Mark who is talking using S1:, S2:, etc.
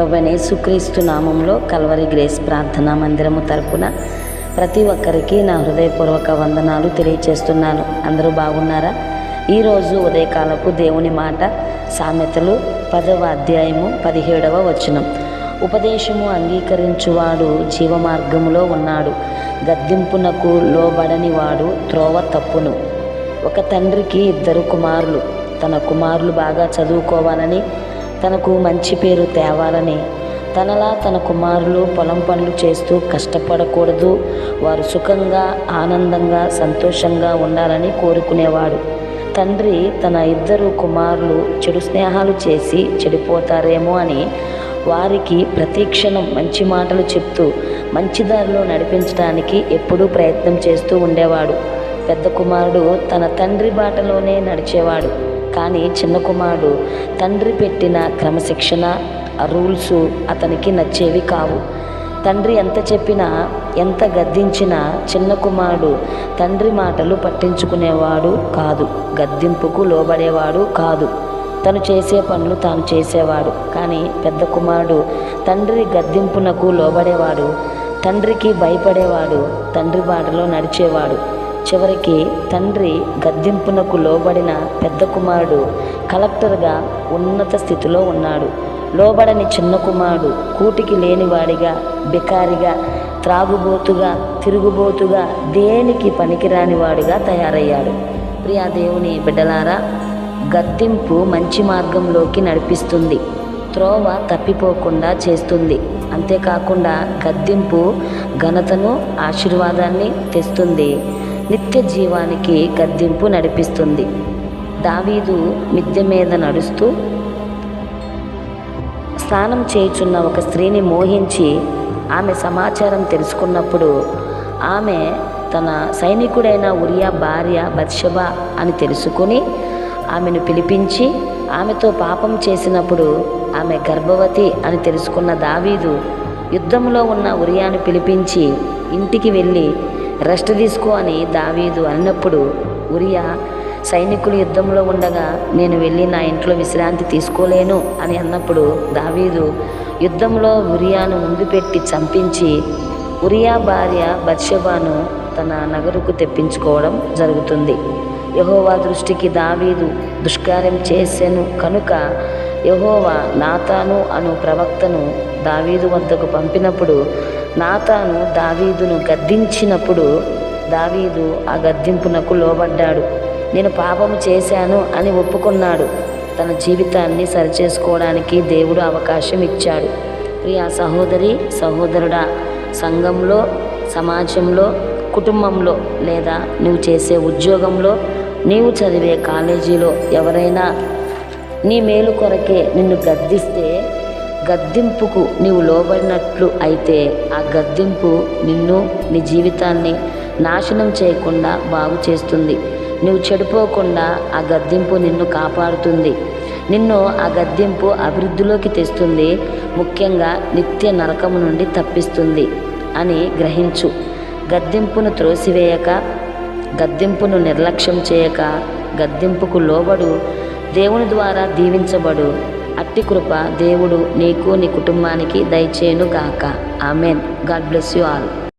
S1: ప్రభుని సుక్రీస్తు నామంలో Calvary grace ప్రార్థనా మందిరము తరపున ప్రతి ఒక్కరికి నా హృదయపూర్వక వందనాలు తెలియచేస్తున్నాను. అందరూ బాగున్నారా? ఈరోజు ఉదయకాలపు దేవుని మాట సామెతలు పదవ అధ్యాయము పదిహేడవ వచనం. ఉపదేశము అంగీకరించువాడు జీవమార్గములో ఉన్నాడు. గద్దింపునకు లోబడని వాడు త్రోవ తప్పును. ఒక తండ్రికి ఇద్దరు కుమారులు. తన కుమారులు బాగా చదువుకోవాలని తనకు మంచి పేరు తేవాలని. తనలా తన కుమారులు పొలం పనులు చేస్తూ కష్టపడకూడదు. వారు సుఖంగా ఆనందంగా సంతోషంగా ఉండాలని కోరుకునేవాడు. తండ్రి తన ఇద్దరు కుమారులు చెడు స్నేహాలు చేసి చెడిపోతారేమో అని వారికి ప్రతిక్షణం మంచి మాటలు చెప్తూ మంచి దారిలో నడిపించడానికి ఎప్పుడూ ప్రయత్నం చేస్తూ ఉండేవాడు. పెద్ద కుమారుడు తన తండ్రి బాటలోనే నడిచేవాడు. కానీ చిన్న కుమారుడు తండ్రి పెట్టిన క్రమశిక్షణ రూల్స్ అతనికి నచ్చేవి కావు. తండ్రి ఎంత చెప్పినా ఎంత గద్దించినా చిన్న కుమారుడు తండ్రి మాటలు పట్టించుకునేవాడు కాదు గద్దింపుకు లోబడేవాడు కాదు. తను చేసే పనులు తాను చేసేవాడు. కానీ పెద్ద కుమారుడు తండ్రి గద్దింపునకు లోబడేవాడు తండ్రికి భయపడేవాడు తండ్రి బాటలో నడిచేవాడు. చివరికి తండ్రి గద్దింపునకు లోబడిన పెద్ద కుమారుడు కలెక్టర్గా ఉన్నత స్థితిలో ఉన్నాడు. లోబడని చిన్న కుమారుడు కూటికి లేనివాడిగా బికారిగా త్రాగుబోతుగా తిరుగుబోతుగా దేనికి పనికిరాని వాడిగా తయారయ్యాడు. ప్రియా దేవుని బిడ్డలారా గద్దింపు మంచి మార్గంలోకి నడిపిస్తుంది. త్రోవ తప్పిపోకుండా చేస్తుంది. అంతేకాకుండా గద్దింపు ఘనతను ఆశీర్వాదాన్ని తెస్తుంది. నిత్య జీవానికి గద్దింపు నడిపిస్తుంది. దావీదు మిద్దె మీద నడుస్తూ స్నానం చేయుచున్న ఒక స్త్రీని మోహించి ఆమె సమాచారం తెలుసుకున్నప్పుడు ఆమె తన సైనికుడైన ఉరియా భార్య బత్షబ అని తెలుసుకుని ఆమెను పిలిపించి ఆమెతో పాపం చేసినప్పుడు ఆమె గర్భవతి అని తెలుసుకున్న దావీదు యుద్ధంలో ఉన్న ఉరియాను పిలిపించి ఇంటికి వెళ్ళి రెస్ట్ తీసుకో అని దావీదు అన్నప్పుడు ఉరియా సైనికులు యుద్ధంలో ఉండగా నేను వెళ్ళి నా ఇంట్లో విశ్రాంతి తీసుకోలేను అని అన్నప్పుడు దావీదు యుద్ధంలో ఉరియాను ముందు పెట్టి చంపించి ఉరియా భార్య బత్షబాను తన నగరుకు తెప్పించుకోవడం జరుగుతుంది. యహోవా దృష్టికి దావీదు దుష్కార్యం చేసెను కనుక యహోవా నాతాను అను ప్రవక్తను దావీదు వద్దకు పంపినప్పుడు నాతాను దావీదును గద్దించినప్పుడు దావీదు ఆ గద్దింపునకు లోబడ్డాడు. నేను పాపము చేశాను అని ఒప్పుకున్నాడు. తన జీవితాన్ని సరిచేసుకోవడానికి దేవుడు అవకాశం ఇచ్చాడు. ప్రియా సహోదరి సహోదరుడా సంఘంలో సమాజంలో కుటుంబంలో లేదా నువ్వు చేసే ఉద్యోగంలో నీవు చదివే కాలేజీలో ఎవరైనా నీ మేలు కొరకే నిన్ను గద్దిస్తే గద్దింపుకు నీవు లోబడినట్లు అయితే ఆ గద్దింపు నిన్ను నీ జీవితాన్ని నాశనం చేయకుండా బాగు చేస్తుంది. నువ్వు చెడిపోకుండా ఆ గద్దింపు నిన్ను కాపాడుతుంది. నిన్ను ఆ గద్దింపు అభివృద్ధిలోకి తెస్తుంది. ముఖ్యంగా నిత్య నరకము నుండి తప్పిస్తుంది అని గ్రహించు. గద్దింపును త్రోసివేయక గద్దింపును నిర్లక్ష్యం చేయక గద్దింపుకు లోబడు దేవుని ద్వారా దీవించబడు. అట్టి కృప దేవుడు నీకు నీ కుటుంబానికి దయచేయును గాక amen. God bless you all.